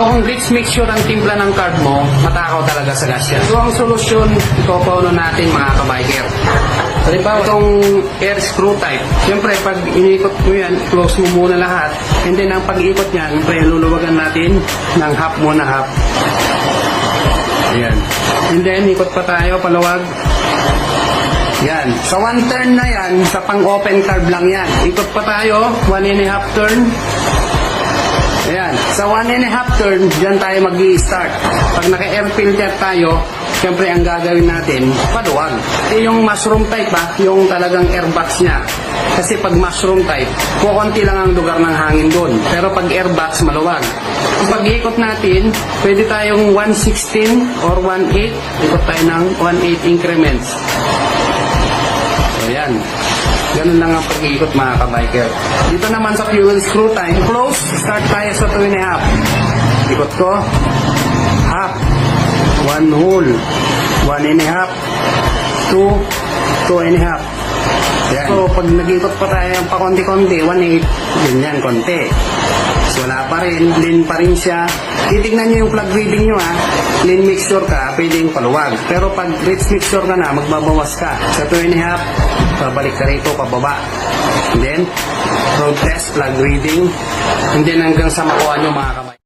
Kung rich mixture ang timpla ng carb mo, matakaw talaga sa gas yan. So ang solusyon, ipapauno natin mga kabiker. Halimbawa, itong air screw type. Siyempre, pag inikot mo yan, close mo muna lahat. And then, ang pag-ikot niyan, siyempre, luluwagan natin ng half muna half. Ayan. And then, ikot pa tayo, palawag. Yan. Sa one turn na yan, sa pang-open carb lang yan. Ikot pa tayo, one and a half turn. Sa one and a half turn, dyan tayo mag start Pag naka-air filter tayo, siyempre ang gagawin natin, paluwag. Eh, yung mushroom type ba, yung talagang airbox niya. Kasi pag mushroom type, kukunti lang ang lugar ng hangin doon. Pero pag airbox, maluwag. Kung pag-ikot natin, pwede tayong 116 or 1.8. Ikot tayo ng 1.8 increments. So, yan. Ganun lang ang pag-iikot mga kabiker. Dito naman sa fuel screw time, close, start tayo sa 2 and a half. Ikot ko, half, one whole, one and a half, two, two and a half. Yan. So, pag nag-ikot pa tayo ng pakonti-konti, 1.8, ganyan, konti. Pa rin, lean pa rin siya. Titignan nyo yung plug reading nyo ha. Lean mixture ka, pwedeng paluwag. Pero pag rich mixture ka na, magbabawas ka. Sa 2 and a half, babalik ka rito, pababa. And then, road test, plug reading. And then hanggang sa makuha nyo mga kamay.